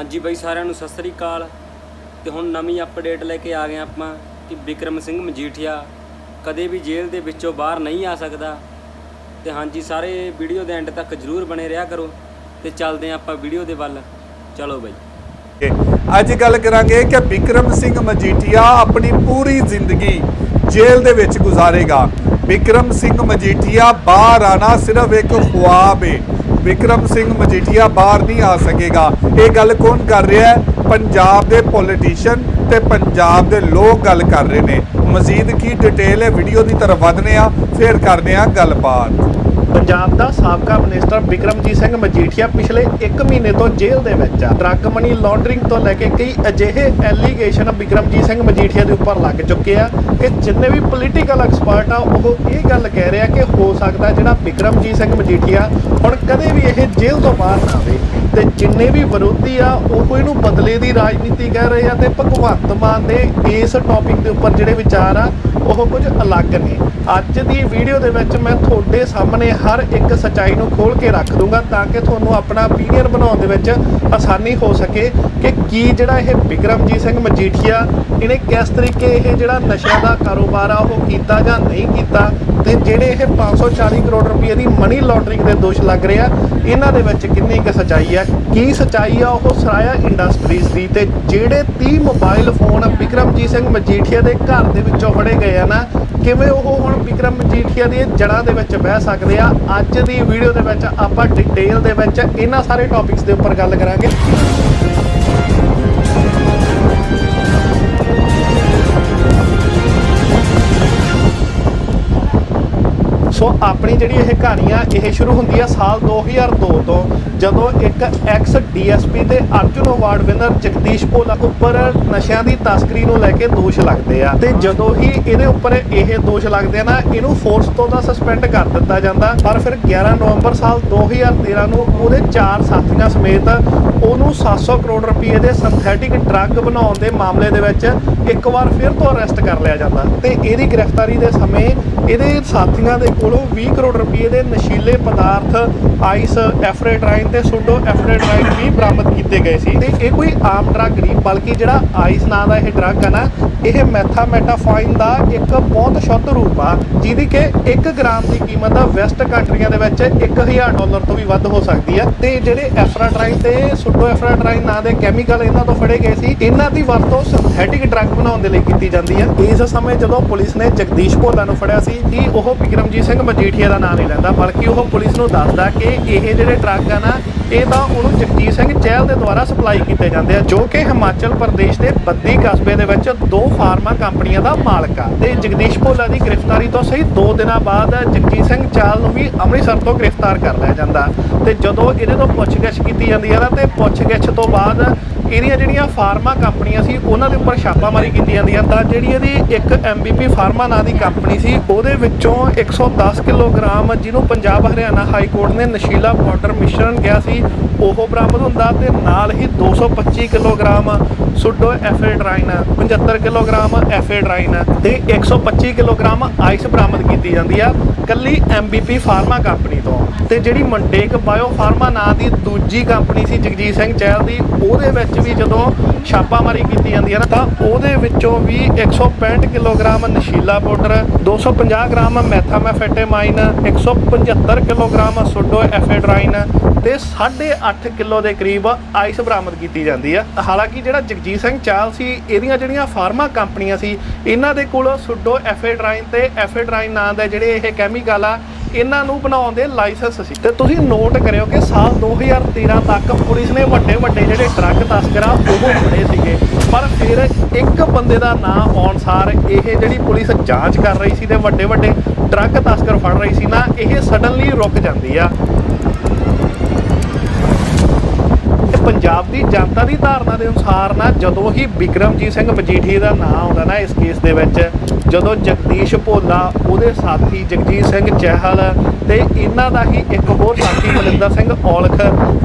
ਹਾਂਜੀ ਬਾਈ ਸਾਰਿਆਂ ਨੂੰ ਸਤਿ ਸ੍ਰੀ ਅਕਾਲ। ਤੇ ਹੁਣ ਨਵੀਂ ਅਪਡੇਟ ਲੈ ਕੇ ਆ ਗਏ ਆਪਾਂ ਕਿ ਵਿਕਰਮ ਸਿੰਘ ਮਜੀਠੀਆ ਕਦੇ ਵੀ ਜੇਲ੍ਹ ਦੇ ਵਿੱਚੋਂ ਬਾਹਰ ਨਹੀਂ ਆ ਸਕਦਾ। ਤੇ ਹਾਂਜੀ, ਸਾਰੇ ਵੀਡੀਓ ਦੇ ਐਂਡ ਤੱਕ ਜਰੂਰ ਬਣੇ ਰਿਹਾ ਕਰੋ ਤੇ ਚੱਲਦੇ ਹਾਂ ਆਪਾਂ ਵੀਡੀਓ ਦੇ ਵੱਲ। ਚਲੋ ਬਾਈ। ਅੱਜ ਗੱਲ ਕਰਾਂਗੇ ਕਿ ਵਿਕਰਮ ਸਿੰਘ ਮਜੀਠੀਆ ਆਪਣੀ ਪੂਰੀ ਜ਼ਿੰਦਗੀ ਜੇਲ੍ਹ ਦੇ ਵਿੱਚ ਗੁਜ਼ਾਰੇਗਾ। ਵਿਕਰਮ ਸਿੰਘ ਮਜੀਠੀਆ ਬਾਹਰ ਆਣਾ ਸਿਰਫ ਇੱਕ ਖੁਆਬ ਹੈ ਵਿਕਰਮ ਸਿੰਘ ਮਜੀਠੀਆ ਬਾਹਰ ਨਹੀਂ ਆ ਸਕੇਗਾ। ਇਹ ਗੱਲ ਕੌਣ ਕਰ ਰਿਹਾ ਹੈ? ਪੰਜਾਬ ਦੇ ਪੋਲੀਟੀਸ਼ੀਅਨ ਤੇ ਪੰਜਾਬ ਦੇ ਲੋਕ ਗੱਲ ਕਰ ਰਹੇ ਨੇ। ਮਜ਼ੀਦ ਕੀ ਡਿਟੇਲ ਹੈ? ਵੀਡੀਓ ਦੀ ਤਰਫ ਵਧਨੇ ਆ ਫਿਰ ਕਰਦੇ ਆ ਗੱਲਬਾਤ। ਪੰਜਾਬ ਦਾ ਸਾਬਕਾ ਮਿਨਿਸਟਰ ਵਿਕਰਮਜੀਤ ਸਿੰਘ ਮਜੀਠੀਆ ਪਿਛਲੇ 1 ਮਹੀਨੇ ਤੋਂ ਜੇਲ੍ਹ ਦੇ ਵਿੱਚ ਆ। ਡਰੱਗ ਮਨੀ ਲਾਂਡਰਿੰਗ ਤੋਂ ਲੈ ਕੇ ਕਈ ਅਜਿਹੇ ਐਲੀਗੇਸ਼ਨ ਵਿਕਰਮਜੀਤ ਸਿੰਘ ਮਜੀਠੀਆ ਦੇ ਉੱਪਰ ਲੱਗ ਚੁੱਕੇ ਆ ਕਿ ਜਿੰਨੇ ਵੀ ਪੋਲੀਟੀਕਲ ਐਕਸਪਰਟ ਆ, ਉਹ ਇਹ ਗੱਲ ਕਹਿ ਰਿਹਾ ਕਿ ਹੋ ਸਕਦਾ ਜਿਹੜਾ ਵਿਕਰਮਜੀਤ ਸਿੰਘ ਮਜੀਠੀਆ ਹੁਣ ਕਦੇ ਵੀ ਇਹ ਜੇਲ੍ਹ ਤੋਂ ਬਾਹਰ ਨਾ ਆਵੇ ਤੇ ਜਿੰਨੇ ਵੀ ਵਿਰੋਧੀ ਆ, ਉਹ ਇਹਨੂੰ ਬਦਲੇ ਦੀ ਰਾਜਨੀਤੀ ਕਹਿ ਰਹੇ ਆ ਤੇ ਭਗਵੰਤ ਮਾਨ ਦੇ ਇਸ ਟੌਪਿਕ ਦੇ ਉੱਪਰ ਜਿਹੜੇ ਵਿਚਾਰ ਆ, ਉਹ ਕੁਝ ਅਲੱਗ ਨੇ। ਅੱਜ ਦੀ ਵੀਡੀਓ ਦੇ ਵਿੱਚ ਮੈਂ ਤੁਹਾਡੇ ਸਾਹਮਣੇ ਹਰ ਇੱਕ ਸਚਾਈ ਨੂੰ ਖੋਲ ਕੇ ਰੱਖ ਦੂੰਗਾ ਤਾਂ ਕਿ ਤੁਹਾਨੂੰ ਆਪਣਾ opinion ਬਣਾਉਣ ਦੇ ਵਿੱਚ ਆਸਾਨੀ ਹੋ ਸਕੇ ਕਿ ਕੀ ਜਿਹੜਾ ਇਹ ਬਿਕਰਮਜੀਤ ਸਿੰਘ ਮਜੀਠੀਆ, ਇਹਨੇ ਕਿਸ ਤਰੀਕੇ ਇਹ ਜਿਹੜਾ ਨਸ਼ਿਆਂ ਦਾ ਕਾਰੋਬਾਰ ਆ ਉਹ ਕੀਤਾ ਜਾਂ ਨਹੀਂ ਕੀਤਾ ਤੇ ਜਿਹੜੇ ਇਹ 540 ਕਰੋੜ ਰੁਪਏ ਦੀ ਮਨੀ ਲਾਂਡਰਿੰਗ ਦੇ ਦੋਸ਼ ਲੱਗ ਰਹੇ ਆ, ਇਹਨਾਂ ਦੇ ਵਿੱਚ ਕਿੰਨੀ ਕੁ ਸਚਾਈ ਆ? ਕੀ ਸਚਾਈ ਆ ਉਹ ਸਰਾਇਆ ਇੰਡਸਟਰੀਜ਼ ਦੀ? ਤੇ ਜਿਹੜੇ 30 ਮੋਬਾਈਲ ਫੋਨ ਬਿਕਰਮਜੀਤ ਸਿੰਘ ਮਜੀਠੀਆ ਦੇ ਘਰ ਦੇ ਵਿੱਚੋਂ ਫੜੇ ਗਏ ਆ ਨਾ, ਕਿਵੇਂ ਉਹ ਹੁਣ ਬਿਕਰਮ ਮਜੀਠੀਆ ਦੀ ਜੜ੍ਹਾਂ ਦੇ ਵਿੱਚ ਬਹਿ ਸਕਦੇ ਆ? ਅੱਜ ਦੀ ਵੀਡੀਓ ਦੇ ਵਿੱਚ ਆਪਾਂ ਡਿਟੇਲ ਦੇ ਵਿੱਚ ਇਹਨਾਂ ਸਾਰੇ ਟੌਪਿਕਸ ਦੇ ਉੱਪਰ ਗੱਲ ਕਰਾਂਗੇ। ਸੋ ਆਪਣੀ ਜਿਹੜੀ ਇਹ ਕਹਾਣੀ ਆ, ਇਹ ਸ਼ੁਰੂ ਹੁੰਦੀ ਆ ਸਾਲ 2002 ਤੋਂ, ਜਦੋਂ ਇੱਕ ਐਕਸ ਡੀਐਸਪੀ ਤੇ ਅਰਜੁਨ ਅਵਾਰਡ ਵਿਨਰ ਜਗਦੀਸ਼ ਭੋਲਾ ਉੱਪਰ ਨਸ਼ਿਆਂ ਦੀ ਤਸਕਰੀ ਨੂੰ ਲੈ ਕੇ ਦੋਸ਼ ਲੱਗਦੇ ਆ। ਤੇ ਜਦੋਂ ਹੀ ਇਹਦੇ ਉੱਪਰ ਇਹ ਦੋਸ਼ ਲੱਗਦੇ ਆ ਨਾ, ਇਹਨੂੰ ਫੋਰਸ ਤੋਂ ਤਾਂ ਸਸਪੈਂਡ ਕਰ ਦਿੱਤਾ ਜਾਂਦਾ, ਪਰ ਫਿਰ 11 ਨਵੰਬਰ ਸਾਲ 2013 ਨੂੰ ਉਹਦੇ ਚਾਰ ਸਾਥੀਆਂ ਸਮੇਤ ਉਹਨੂੰ 700 ਕਰੋੜ ਰੁਪਏ ਦੇ ਸਿੰਥੈਟਿਕ ਡਰੱਗ ਬਣਾਉਣ ਦੇ ਮਾਮਲੇ ਦੇ ਵਿੱਚ ਇੱਕ ਵਾਰ ਫਿਰ ਤੋਂ ਅਰੈਸਟ ਕਰ ਲਿਆ ਜਾਂਦਾ। ਤੇ ਇਹਦੀ ਗ੍ਰਿਫਤਾਰੀ ਦੇ ਸਮੇਂ ਇਹਦੇ ਸਾਥੀਆਂ ਦੇ ਕੋਲ 20 ਕਰੋੜ ਰੁਪਏ ਦੇ ਨਸ਼ੀਲੇ ਪਦਾਰਥ ਆਈਸ ਐਫਰੇਡਰਾਈਨ ਤੇ ਸੂਡੋ ਐਫਰੇਡਰਾਈਨ ਵੀ ਬਰਾਮਦ ਕੀਤੇ ਗਏ ਸੀ। ਤੇ ਇਹ ਕੋਈ ਆਮ ਡਰੱਗ ਨਹੀਂ, ਬਲਕਿ ਜਿਹੜਾ ਆਈਸ ਨਾਂ ਦਾ ਇਹ ਡਰੱਗ ਆ ਨਾ, ਇਹ ਮੈਥਾਮੈਟਾਫਾਈਨ ਦਾ ਇੱਕ ਬਹੁਤ ਸ਼ੁੱਧ ਰੂਪ ਆ, ਜਿਹਦੀ ਕਿ 1 ਗ੍ਰਾਮ ਦੀ ਕੀਮਤ ਵੈਸਟ ਕੰਟਰੀਆਂ ਦੇ ਵਿੱਚ 1000 ਡਾਲਰ ਤੋਂ ਵੀ ਵੱਧ ਹੋ ਸਕਦੀ ਹੈ ਤੇ ਜਿਹੜੇ ਐਫਰਾਡਰਾਈਨ ਤੇ ਸੁਡੋ ਐਫਰਾਡਰਾਈਨ ਨਾਂ ਦੇ ਕੈਮੀਕਲ ਇਹਨਾਂ ਤੋਂ ਫੜੇ ਗਏ ਸੀ, ਇਹਨਾਂ ਦੀ ਵਰਤੋਂ ਸਿੰਥੈਟਿਕ ਡਰੱਗ ਬਣਾਉਣ ਦੇ ਲਈ ਕੀਤੀ ਜਾਂਦੀ ਹੈ ਇਸ ਸਮੇਂ ਜਦੋਂ ਪੁਲਿਸ ਨੇ ਜਗਦੀਸ਼ ਭੋਲਾ ਨੂੰ ਫੜਿਆ ਸੀ, ਕਿ ਉਹ ਵਿਕਰਮਜੀਤ ਸਿੰਘ ਮਜੀਠੀਆ ਦਾ ਨਾਮ ਨਹੀਂ ਲੈਂਦਾ, ਬਲਕਿ ਉਹ ਪੁਲਿਸ ਨੂੰ ਦੱਸਦਾ ਕਿ ਇਹ ਜਿਹੜੇ ਟਰੱਕ ਆ ਨਾ, ਇਹ ਤਾਂ ਉਹਨੂੰ ਜਗਜੀਤ ਸਿੰਘ ਚਹਿਲ ਦੇ ਦੁਆਰਾ ਸਪਲਾਈ ਕੀਤੇ ਜਾਂਦੇ ਆ, ਜੋ ਕਿ ਹਿਮਾਚਲ ਪ੍ਰਦੇਸ਼ ਦੇ ਬੱਦੀ ਕਸਬੇ ਦੇ ਵਿੱਚ ਦੋ ਫਾਰਮਾ ਕੰਪਨੀਆਂ ਦਾ ਮਾਲਕ ਆ। ਤੇ ਜਗਦੀਸ਼ ਭੋਲਾ ਦੀ ਗ੍ਰਿਫਤਾਰੀ ਤੋਂ ਸਹੀ 2 ਦਿਨਾਂ ਬਾਅਦ ਜਗਜੀਤ ਸਿੰਘ ਚਹਿਲ ਨੂੰ ਵੀ ਅੰਮ੍ਰਿਤਸਰ ਤੋਂ ਗ੍ਰਿਫਤਾਰ ਕਰ ਲਿਆ ਜਾਂਦਾ। ਤੇ ਜਦੋਂ ਇਹਦੇ ਤੋਂ ਪੁੱਛਗਿੱਛ ਕੀਤੀ ਜਾਂਦੀ ਹੈ ਨਾ, ਤੇ ਪੁੱਛਗਿੱਛ ਤੋਂ ਬਾਅਦ ਇਹਦੀਆਂ ਜਿਹੜੀਆਂ ਫਾਰਮਾ ਕੰਪਨੀਆਂ ਸੀ, ਉਹਨਾਂ ਦੇ ਉੱਪਰ ਛਾਪਾਮਾਰੀ ਕੀਤੀ ਜਾਂਦੀ ਹੈ ਤਾਂ ਜਿਹੜੀ ਇਹਦੀ ਇੱਕ MVP ਫਾਰਮਾ ਨਾਂ ਦੀ ਕੰਪਨੀ ਸੀ, ਉਹਦੇ ਵਿੱਚੋਂ 110 ਕਿਲੋਗ੍ਰਾਮ ਜਿਹਨੂੰ ਪੰਜਾਬ ਹਰਿਆਣਾ ਹਾਈ ਕੋਰਟ ਨੇ ਨਸ਼ੀਲਾ ਪਾਊਡਰ ਮਿਸ਼ਰਣ ਕਿਹਾ ਸੀ, ਉਹ ਬਰਾਮਦ ਹੁੰਦਾ ਤੇ ਨਾਲ ਹੀ 225 ਕਿਲੋਗ੍ਰਾਮ ਸੁਡੋ ਐਫੇਡਰਾਈਨ 75 ਕਿਲੋਗ੍ਰਾਮ ਐਫੇਡਰਾਈਨ ਤੇ 125 ਕਿਲੋਗ੍ਰਾਮ ਆਈਸ ਬਰਾਮਦ ਕੀਤੀ ਜਾਂਦੀ ਆ ਕੱਲੀ MVP ਫਾਰਮਾ ਕੰਪਨੀ ਤੋਂ। ਤੇ ਜਿਹੜੀ ਮੰਟੇਕ ਬਾਇਓ ਫਾਰਮਾ ਨਾਂ ਦੀ ਦੂਜੀ ਕੰਪਨੀ ਸੀ, ਜਗਜੀਤ ਸਿੰਘ ਚਹਿਲ ਦੀ, ਉਹਦੇ ਵਿੱਚ ਵੀ ਜਦੋਂ ਛਾਪਾਮਾਰੀ ਕੀਤੀ ਜਾਂਦੀ ਹੈ ਨਾ, ਤਾਂ ਉਹਦੇ ਵਿੱਚੋਂ ਵੀ 165 kilogram ਨਸ਼ੀਲਾ powder 250 gram methamphetamine 175 kilogram pseudoephedrine ਤੇ 8.5 ਕਿਲੋ ਦੇ ਕਰੀਬ ਆਈਸ ਬਰਾਮਦ ਕੀਤੀ ਜਾਂਦੀ ਆ ਹਾਲਾਂਕਿ ਜਿਹੜਾ ਜਗਜੀਤ ਸਿੰਘ ਚਾਲ ਸੀ, ਇਹਦੀਆਂ ਜਿਹੜੀਆਂ ਫਾਰਮਾ ਕੰਪਨੀਆਂ ਸੀ, ਇਹਨਾਂ ਦੇ ਕੋਲ ਸੁਡੋ ਐਫੇਡਰਾਈਨ ਤੇ ਐਫੇਡਰਾਈਨ ਨਾਂ ਦੇ ਜਿਹੜੇ ਇਹ ਕੈਮੀਕਲ ਆ ਇਹਨਾਂ ਨੂੰ ਬਣਾਉਣ ਦੇ ਲਾਇਸੈਂਸ ਸੀ। ਤੇ ਤੁਸੀਂ ਨੋਟ ਕਰਿਓ ਕਿ ਸਾਲ 2013 ਤੱਕ ਪੁਲਿਸ ਨੇ ਵੱਡੇ ਵੱਡੇ ਜਿਹੜੇ ਟਰੱਕ ਤਸਕਰ ਆ ਉਹ ਫੜੇ ਸੀਗੇ। ਪਰ ਫਿਰ ਇੱਕ ਬੰਦੇ ਦਾ ਨਾਂ ਆਉਣ ਸਾਰ ਇਹ ਜਿਹੜੀ ਪੁਲਿਸ ਜਾਂਚ ਕਰ ਰਹੀ ਸੀ ਤੇ ਵੱਡੇ ਵੱਡੇ ਟਰੱਕ ਤਸਕਰ ਫੜ ਰਹੀ ਸੀ ਨਾ, ਇਹ ਸਡਨਲੀ ਰੁਕ ਜਾਂਦੀ ਆ। ਪੰਜਾਬ ਦੀ ਜਨਤਾ ਦੀ ਧਾਰਨਾ ਦੇ ਅਨੁਸਾਰ ਨਾ, ਜਦੋਂ ਹੀ ਵਿਕਰਮਜੀਤ ਸਿੰਘ ਮਜੀਠੀਆ ਦਾ ਨਾਮ ਆਉਂਦਾ ਨਾ ਇਸ ਕੇਸ ਦੇ ਵਿੱਚ, ਜਦੋਂ ਜਗਦੀਸ਼ ਭੋਲਾ, ਉਹਦੇ ਸਾਥੀ ਜਗਜੀਤ ਸਿੰਘ ਚਹਿਲ ਤੇ ਇਹਨਾਂ ਦਾ ਹੀ ਇੱਕ ਹੋਰ ਸਾਥੀ ਮਨਿੰਦਰ ਸਿੰਘ ਔਲਖ,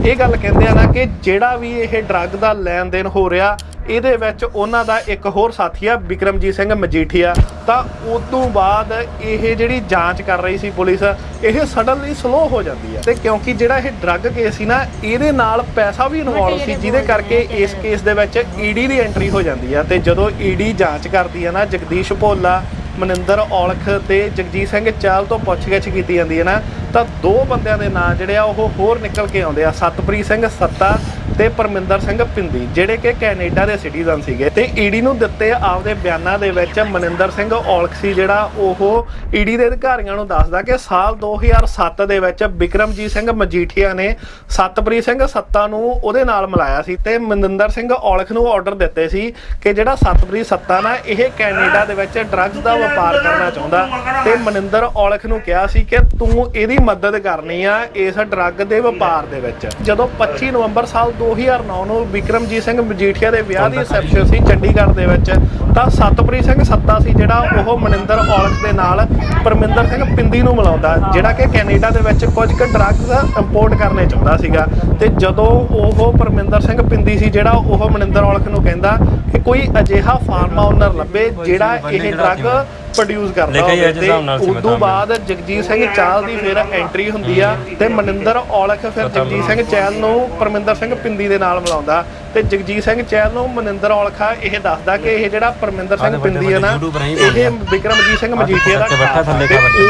ਇਹ ਗੱਲ ਕਹਿੰਦੇ ਆ ਨਾ ਕਿ ਜਿਹੜਾ ਵੀ ਇਹ ਡਰੱਗ ਦਾ ਲੈਣ ਦੇਣ ਹੋ ਰਿਹਾ ਇਹਦੇ ਵਿੱਚ ਉਹਨਾਂ ਦਾ ਇੱਕ ਹੋਰ ਸਾਥੀ ਆ ਵਿਕਰਮਜੀਤ ਸਿੰਘ ਮਜੀਠੀਆ। ਤਾਂ ਉਸ ਤੋਂ ਬਾਅਦ ਇਹ ਜਿਹੜੀ ਜਾਂਚ ਕਰ ਰਹੀ ਸੀ ਪੁਲਿਸ, ਇਹ ਸਡਨਲੀ ਸਲੋ ਹੋ ਜਾਂਦੀ ਹੈ ਤੇ ਕਿਉਂਕਿ ਜਿਹੜਾ ਇਹ ਡਰੱਗ ਕੇਸ ਸੀ ਨਾ, ਇਹਦੇ ਨਾਲ ਪੈਸਾ ਵੀ ਇਨਵੋਲਵ ਸੀ, ਜਿਹਦੇ ਕਰਕੇ ਇਸ ਕੇਸ ਦੇ ਵਿੱਚ ਈਡੀ ਦੀ ਐਂਟਰੀ ਹੋ ਜਾਂਦੀ ਆ। ਤੇ ਜਦੋਂ ਈਡੀ ਜਾਂਚ ਕਰਦੀ ਆ ਨਾ, ਜਗਦੀਸ਼ ਭੋਲਾ, ਮਨਿੰਦਰ ਔਲਖ ਤੇ ਜਗਜੀਤ ਸਿੰਘ ਚਾਲ ਤੋਂ ਪੁੱਛਗਿੱਛ ਕੀਤੀ ਜਾਂਦੀ ਹੈ ਨਾ, ਤਾਂ ਦੋ ਬੰਦਿਆਂ ਦੇ ਨਾਂ ਜਿਹੜੇ ਆ, ਉਹ ਹੋਰ ਨਿਕਲ ਕੇ ਆਉਂਦੇ ਆ। ਸਤਪ੍ਰੀਤ ਸਿੰਘ ਸੱਤਾ ਤੇ ਪਰਮਿੰਦਰ ਸਿੰਘ ਪਿੰਦੀ, ਜਿਹੜੇ ਕਿ ਕੈਨੇਡਾ ਦੇ ਸਿਟੀਜ਼ਨ ਸੀਗੇ। ਤੇ ਈਡੀ ਨੂੰ ਦਿੱਤੇ ਆਪਦੇ ਬਿਆਨਾਂ ਦੇ ਵਿੱਚ ਮਨਿੰਦਰ ਸਿੰਘ ਔਲਖ ਸੀ ਜਿਹੜਾ ਉਹ ਈਡੀ ਦੇ ਅਧਿਕਾਰੀਆਂ ਨੂੰ ਦੱਸਦਾ ਕਿ ਸਾਲ 2007 ਦੇ ਵਿੱਚ ਵਿਕਰਮਜੀਤ ਸਿੰਘ ਮਜੀਠੀਆ ਨੇ ਸਤਪ੍ਰੀਤ ਸਿੰਘ ਸੱਤਾ ਨੂੰ ਉਹਦੇ ਨਾਲ ਮਿਲਾਇਆ ਸੀ ਤੇ ਮਨਿੰਦਰ ਸਿੰਘ ਔਲਖ ਨੂੰ ਆਰਡਰ ਦਿੱਤੇ ਸੀ ਕਿ ਜਿਹੜਾ ਸਤਪ੍ਰੀਤ ਸੱਤਾ ਨਾ, ਇਹ ਕੈਨੇਡਾ ਦੇ ਵਿੱਚ ਡਰੱਗਸ ਦਾ ਵਪਾਰ ਕਰਨਾ ਚਾਹੁੰਦਾ। ਤੇ ਮਨਿੰਦਰ ਔਲਖ ਨੂੰ ਕਿਹਾ ਸੀ ਕਿ ਤੂੰ ਇਹਦੀ ਮਦਦ ਕਰਨੀ ਆ ਇਸ ਡਰੱਗ ਦੇ ਵਪਾਰ ਦੇ ਵਿੱਚ। ਜਦੋਂ 25 ਨਵੰਬਰ ਸਾਲ 2009 ਨੂੰ ਵਿਕਰਮਜੀਤ ਸਿੰਘ ਮਜੀਠੀਆ ਦੇ ਵਿਆਹ ਦੀ ਰਿਸੈਪਸ਼ਨ ਸੀ ਚੰਡੀਗੜ੍ਹ ਦੇ ਵਿੱਚ। ਤਾਂ ਸਤਪ੍ਰੀਤ ਸਿੰਘ ਸੱਤਾ ਸੀ ਜਿਹੜਾ ਉਹ ਮਨਿੰਦਰ ਔਲਖ ਦੇ ਨਾਲ ਪਰਮਿੰਦਰ ਸਿੰਘ ਪਿੰਦੀ ਨੂੰ ਮਿਲਾਉਂਦਾ, ਜਿਹੜਾ ਕਿ ਕੈਨੇਡਾ ਦੇ ਵਿੱਚ ਕੁਝ ਕੁ ਡਰੱਗਸ ਇੰਪੋਰਟ ਕਰਨੇ ਚਾਹੁੰਦਾ ਸੀਗਾ। ਤੇ ਜਦੋਂ ਉਹ ਪਰਮਿੰਦਰ ਸਿੰਘ ਪਿੰਦੀ ਸੀ, ਜਿਹੜਾ ਉਹ ਮਨਿੰਦਰ ਔਲਖ ਨੂੰ ਕਹਿੰਦਾ ਕਿ ਕੋਈ ਅਜਿਹਾ ਫਾਰਮਾ ਓਨਰ ਲੱਭੇ ਜਿਹੜਾ ਇਹ ਡਰੱਗ ਪ੍ਰੋਡਿਊਸ ਕਰਦਾ ਹੋਵੇ ਤੇ ਹਿਸਾਬ ਨਾਲ ਸੀ ਮੈਂ ਉਦੋਂ ਤਾਂ। ਬਾਅਦ ਜਗਜੀਤ ਸਿੰਘ ਚਾਲ ਦੀ ਫਿਰ ਐਂਟਰੀ ਹੁੰਦੀ ਆ ਤੇ ਮਨਿੰਦਰ ਔਲਖ ਫਿਰ ਜਗਜੀਤ ਸਿੰਘ ਚਹਿਲ ਨੂੰ ਪਰਮਿੰਦਰ ਸਿੰਘ ਪਿੰਦੀ ਦੇ ਨਾਲ ਮਿਲਾਉਂਦਾ ਤੇ ਜਗਜੀਤ ਸਿੰਘ ਚਹਿਲ ਨੂੰ ਮਨਿੰਦਰ ਔਲਖਾ ਇਹ ਦੱਸਦਾ ਕਿ ਇਹ ਜਿਹੜਾ ਪਰਮਿੰਦਰ ਸਿੰਘ ਪਿੰਦੀ ਹੈ ਨਾ ਇਹ ਵਿਕਰਮਜੀਤ ਸਿੰਘ ਮਜੀਠੀਆ ਦਾ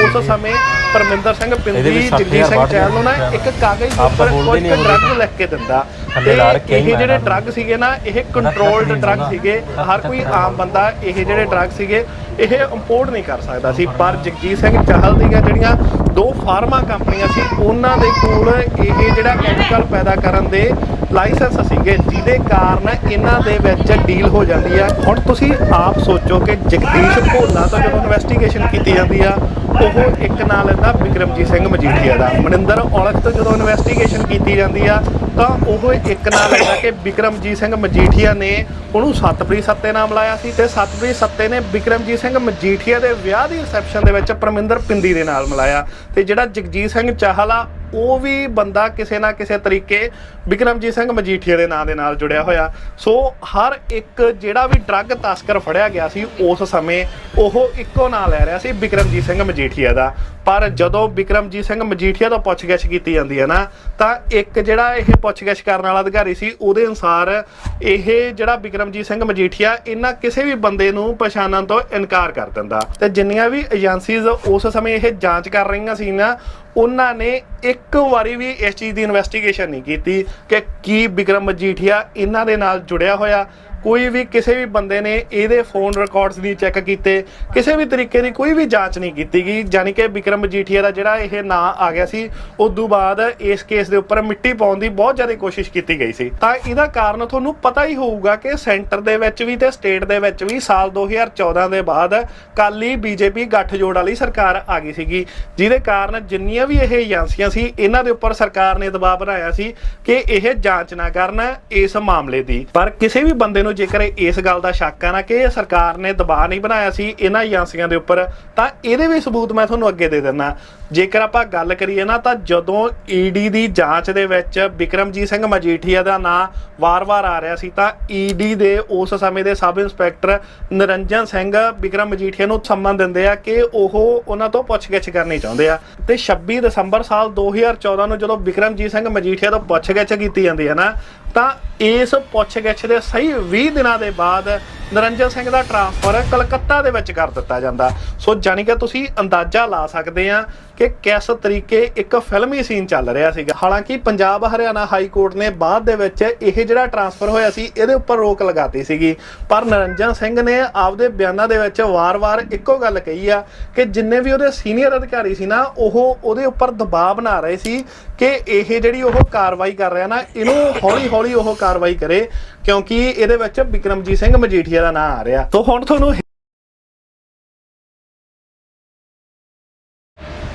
ਉਸ ਸਮੇਂ ਪਰਮਿੰਦਰ ਸਿੰਘ ਪਿੰਦੀ ਜਗਜੀਤ ਸਿੰਘ ਚਹਿਲ ਨੂੰ ਨਾ ਇੱਕ ਕਾਗਜ਼ ਉੱਪਰ ਕੁਝ ਡਰੱਗ ਲਿਖ ਕੇ ਦਿੰਦਾ। ਥੱਲੇ ਲਾ ਰੱਖਿਆ ਹੀ ਇਹ ਜਿਹੜੇ। ਡਰੱਗ ਸੀਗੇ ਨਾ ਇਹ ਕੰਟਰੋਲਡ ਡਰੱਗ ਸੀਗੇ। ਹਰ ਕੋਈ ਆਮ ਬੰਦਾ ਇਹ ਜਿਹੜੇ ਡਰੱਗ ਸੀਗੇ ਇਹ ਇੰਪੋਰਟ ਨਹੀਂ ਕਰ ਸਕਦਾ ਸੀ। ਪਰ ਜਗਜੀਤ ਸਿੰਘ ਚਾਹਲ ਦੀਆਂ ਜਿਹੜੀਆਂ ਦੋ ਫਾਰਮਾ ਕੰਪਨੀਆਂ ਸੀ ਉਹਨਾਂ ਦੇ ਕੋਲ ਇਹ ਜਿਹੜਾ ਕੈਮੀਕਲ ਪੈਦਾ ਕਰਨ ਦੇ ਲਾਇਸੈਂਸ ਸੀਗੇ ਜਿਹਦੇ ਕਾਰਨ ਇਹਨਾਂ ਦੇ ਵਿੱਚ ਡੀਲ ਹੋ ਜਾਂਦੀ ਆ। ਹੁਣ ਤੁਸੀਂ ਆਪ ਸੋਚੋ ਕਿ ਜਗਦੀਸ਼ ਭੋਲਾ ਤੋਂ ਜਦੋਂ ਇਨਵੈਸਟੀਗੇਸ਼ਨ ਕੀਤੀ ਜਾਂਦੀ ਆ ਉਹ ਇੱਕ ਨਾਲ ਲੈਂਦਾ ਵਿਕਰਮਜੀਤ ਸਿੰਘ ਮਜੀਠੀਆ ਦਾ ਮਨਿੰਦਰ ਔਲਖ ਤੋਂ ਜਦੋਂ ਇਨਵੈਸਟੀਗੇਸ਼ਨ ਕੀਤੀ ਜਾਂਦੀ ਆ ਤਾਂ ਉਹ ਇੱਕ ਨਾਲ ਲੈਂਦਾ ਕਿ ਵਿਕਰਮਜੀਤ ਸਿੰਘ ਮਜੀਠੀਆ ਨੇ ਉਹਨੂੰ ਸਤਪ੍ਰੀਤ ਸੱਤੇ ਨਾਮ ਮਿਲਾਇਆ ਸੀ ਤੇ ਸਤਪ੍ਰੀਤ ਸੱਤੇ ਨੇ ਵਿਕਰਮਜੀਤ ਸਿੰਘ ਮਜੀਠੀਆ ਦੇ ਵਿਆਹ ਦੀ ਰਿਸੈਪਸ਼ਨ ਦੇ ਵਿੱਚ ਪਰਮਿੰਦਰ ਪਿੰਦੀ ਦੇ ਨਾਲ ਮਿਲਾਇਆ। ਤੇ ਜਿਹੜਾ ਜਗਜੀਤ ਸਿੰਘ ਚਾਹਲਾ ਉਹ ਵੀ ਬੰਦਾ ਕਿਸੇ ਨਾ ਕਿਸੇ ਤਰੀਕੇ ਵਿਕਰਮਜੀਤ ਸਿੰਘ ਮਜੀਠੀਆ ਦੇ ਨਾਂ ਦੇ ਨਾਲ ਜੁੜਿਆ ਹੋਇਆ। ਸੋ ਹਰ ਇੱਕ ਜਿਹੜਾ ਵੀ ਡਰੱਗ ਤਸਕਰ ਫੜਿਆ ਗਿਆ ਸੀ, ਉਸ ਸਮੇਂ ਉਹ ਇੱਕੋ ਨਾਂ ਲੈ ਰਿਹਾ ਸੀ ਵਿਕਰਮਜੀਤ ਸਿੰਘ ਮਜੀਠੀਆ ਦਾ। ਪਰ ਜਦੋਂ ਵਿਕਰਮਜੀਤ ਸਿੰਘ ਮਜੀਠੀਆ ਤੋਂ ਪੁੱਛਗਿੱਛ ਕੀਤੀ ਜਾਂਦੀ ਹੈ ਨਾ, ਤਾਂ ਇੱਕ ਜਿਹੜਾ ਇਹ ਪੁੱਛਗਿੱਛ ਕਰਨ ਵਾਲਾ ਅਧਿਕਾਰੀ ਸੀ, ਉਹਦੇ ਅਨੁਸਾਰ ਇਹ ਜਿਹੜਾ ਵਿਕਰਮਜੀਤ ਸਿੰਘ ਮਜੀਠੀਆ, ਇਹਨਾਂ ਕਿਸੇ ਵੀ ਬੰਦੇ ਨੂੰ ਪਛਾਣਨ ਤੋਂ ਇਨਕਾਰ ਕਰ ਦਿੰਦਾ। ਤੇ ਜਿੰਨੀਆਂ ਵੀ ਏਜੰਸੀਜ਼ ਉਸ ਸਮੇਂ ਇਹ ਜਾਂਚ ਕਰ ਰਹੀਆਂ ਸੀ ਨਾ ਉਹਨਾਂ ਨੇ ਇੱਕ ਵਾਰੀ ਵੀ ਇਸ ਚੀਜ਼ ਦੀ ਇਨਵੈਸਟੀਗੇਸ਼ਨ ਨਹੀਂ ਕੀਤੀ ਕਿ ਕੀ ਬਿਕਰਮ ਮਜੀਠੀਆ ਇਹਨਾਂ ਦੇ ਨਾਲ ਜੁੜਿਆ ਹੋਇਆ ਕੋਈ ਵੀ ਕਿਸੇ ਵੀ ਬੰਦੇ ਨੇ ਇਹਦੇ ਫੋਨ ਰਿਕਾਰਡਸ ਨਹੀਂ ਚੈੱਕ ਕੀਤੇ, ਕਿਸੇ ਵੀ ਤਰੀਕੇ ਦੀ ਕੋਈ ਵੀ ਜਾਂਚ ਨਹੀਂ ਕੀਤੀ ਗਈ ਯਾਨੀ ਕਿ ਵਿਕਰਮ ਮਜੀਠੀਆ ਦਾ ਜਿਹੜਾ ਇਹ ਨਾਂ ਆ ਗਿਆ ਸੀ ਉਸ ਤੋਂ ਬਾਅਦ ਇਸ ਕੇਸ ਦੇ ਉੱਪਰ ਮਿੱਟੀ ਪਾਉਣ ਦੀ ਬਹੁਤ ਜ਼ਿਆਦਾ ਕੋਸ਼ਿਸ਼ ਕੀਤੀ ਗਈ ਸੀ। ਤਾਂ ਇਹਦਾ ਕਾਰਨ ਤੁਹਾਨੂੰ ਪਤਾ ਹੀ ਹੋਊਗਾ ਕਿ ਸੈਂਟਰ ਦੇ ਵਿੱਚ ਵੀ ਤੇ ਸਟੇਟ ਦੇ ਵਿੱਚ ਵੀ ਸਾਲ 2014 ਦੇ ਬਾਅਦ ਕਾਲੀ ਬੀਜੇਪੀ ਗੱਠਜੋੜ ਵਾਲੀ ਸਰਕਾਰ ਆ ਗਈ ਸੀਗੀ, ਜਿਹਦੇ ਕਾਰਨ ਜਿੰਨੀਆਂ ਵੀ ਇਹ ਏਜੰਸੀਆਂ ਸੀ, ਇਹਨਾਂ ਦੇ ਉੱਪਰ ਸਰਕਾਰ ਨੇ ਦਬਾਅ ਬਣਾਇਆ ਸੀ ਕਿ ਇਹ ਜਾਂਚ ਨਾ ਕਰਨ ਇਸ ਮਾਮਲੇ ਦੀ। ਪਰ ਕਿਸੇ ਵੀ ਬੰਦੇ ਨੂੰ ਜੇਕਰ ਇਸ ਗੱਲ ਦਾ ਸ਼ੱਕ ਆ ਨਾ ਕਿ ਸਰਕਾਰ ਨੇ ਦਬਾਅ ਨਹੀਂ ਬਣਾਇਆ ਸੀ ਇਹਨਾਂ ਏਜੰਸੀਆਂ ਦੇ ਉੱਪਰ, ਤਾਂ ਇਹਦੇ ਵੀ ਸਬੂਤ ਮੈਂ ਤੁਹਾਨੂੰ ਅੱਗੇ ਦੇ ਦਿੰਦਾ। ਜੇਕਰ ਆਪਾਂ ਗੱਲ ਕਰੀਏ ਨਾ, ਤਾਂ ਜਦੋਂ ਈਡੀ ਦੀ ਜਾਂਚ ਦੇ ਵਿੱਚ ਵਿਕਰਮਜੀਤ ਸਿੰਘ ਮਜੀਠੀਆ ਦਾ ਨਾਂ ਵਾਰ-ਵਾਰ ਆ ਰਿਹਾ ਸੀ, ਤਾਂ ਈਡੀ ਦੇ ਉਸ ਸਮੇਂ ਦੇ ਸਬ ਇੰਸਪੈਕਟਰ ਨਿਰੰਜਨ ਸਿੰਘ ਵਿਕਰਮ ਮਜੀਠੀਆ ਨੂੰ ਸੰਮਨ ਦਿੰਦੇ ਆ ਕਿ ਉਹ ਉਹਨਾਂ ਤੋਂ ਪੁੱਛਗਿੱਛ ਕਰਨੀ ਚਾਹੁੰਦੇ ਆ। ਤੇ 26 ਦਸੰਬਰ ਸਾਲ 2014 ਨੂੰ ਜਦੋਂ ਵਿਕਰਮਜੀਤ ਸਿੰਘ ਮਜੀਠੀਆ ਤੋਂ ਪੁੱਛਗਿੱਛ ਕੀਤੀ ਜਾਂਦੀ ਹੈ ਨਾ ਤਾਂ ਇਸ ਪੁੱਛਗਿੱਛ ਦੇ ਸਹੀ 20 ਦਿਨਾਂ ਦੇ ਬਾਅਦ ਨਿਰੰਜਨ ਸਿੰਘ ਦਾ ਟਰਾਂਸਫਰ ਕਲਕੱਤਾ ਦੇ ਵਿੱਚ ਕਰ ਦਿੱਤਾ ਜਾਂਦਾ। ਸੋ ਜਾਣੀ ਕਿ ਤੁਸੀਂ ਅੰਦਾਜ਼ਾ ਲਾ ਸਕਦੇ ਆ ਕਿ ਕਿਸ ਤਰੀਕੇ ਇੱਕ ਫਿਲਮੀ ਸੀਨ ਚੱਲ ਰਿਹਾ ਸੀਗਾ। ਹਾਲਾਂਕਿ ਪੰਜਾਬ ਹਰਿਆਣਾ ਹਾਈ ਕੋਰਟ ਨੇ ਬਾਅਦ ਦੇ ਵਿੱਚ ਇਹ ਜਿਹੜਾ ਟਰਾਂਸਫਰ ਹੋਇਆ ਸੀ, ਇਹਦੇ ਉੱਪਰ ਰੋਕ ਲਗਾਤੀ ਸੀਗੀ। ਪਰ ਨਿਰੰਜਨ ਸਿੰਘ ਨੇ ਆਪਦੇ ਬਿਆਨਾਂ ਦੇ ਵਿੱਚ ਵਾਰ-ਵਾਰ ਇੱਕੋ ਗੱਲ ਕਹੀ ਆ ਕਿ ਜਿੰਨੇ ਵੀ ਉਹਦੇ ਸੀਨੀਅਰ ਅਧਿਕਾਰੀ ਸੀ ਨਾ, ਉਹ ਉਹਦੇ ਉੱਪਰ ਦਬਾਅ ਬਣਾ ਰਹੇ ਸੀ ਕਿ ਇਹ ਜਿਹੜੀ ਉਹ ਕਾਰਵਾਈ ਕਰ ਰਿਹਾ ਨਾ, ਇਹਨੂੰ ਹੌਲੀ-ਹੌਲੀ ਉਹ ਕਾਰਵਾਈ ਕਰੇ। ਕਿਉਂਕਿ ਇਹਦੇ ਵਿੱਚ ਬਿਕਰਮਜੀਤ ਸਿੰਘ ਮਜੀਠੀਆ ਦਾ ਨਾਂ ਆ ਰਿਹਾ ਤੋਂ ਹੁਣ ਤੁਹਾਨੂੰ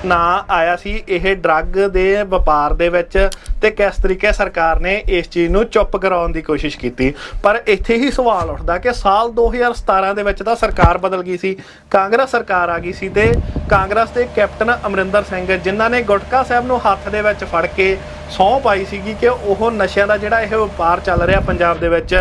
ਨਾ ਆਇਆ ਸੀ ਇਹ ਡਰੱਗ ਦੇ ਵਪਾਰ ਦੇ ਵਿੱਚ ਤੇ ਕਿਸ ਤਰੀਕੇ ਸਰਕਾਰ ਨੇ ਇਸ ਚੀਜ਼ ਨੂੰ ਚੁੱਪ ਕਰਾਉਣ ਦੀ ਕੋਸ਼ਿਸ਼ ਕੀਤੀ। ਪਰ ਇੱਥੇ ਹੀ ਸਵਾਲ ਉੱਠਦਾ ਕਿ ਸਾਲ 2017 ਦੇ ਵਿੱਚ ਤਾਂ ਸਰਕਾਰ ਬਦਲ ਗਈ ਸੀ, ਕਾਂਗਰਸ ਸਰਕਾਰ ਆ ਗਈ ਸੀ ਤੇ ਕਾਂਗਰਸ ਦੇ ਕੈਪਟਨ ਅਮਰਿੰਦਰ ਸਿੰਘ, ਜਿਨ੍ਹਾਂ ਨੇ ਗੁਟਕਾ ਸਾਹਿਬ ਨੂੰ ਹੱਥ ਦੇ ਵਿੱਚ ਫੜ ਕੇ ਸਹੁੰ ਪਾਈ ਸੀਗੀ ਕਿ ਉਹ ਨਸ਼ਿਆਂ ਦਾ ਜਿਹੜਾ ਇਹ ਵਪਾਰ ਚੱਲ ਰਿਹਾ ਪੰਜਾਬ ਦੇ ਵਿੱਚ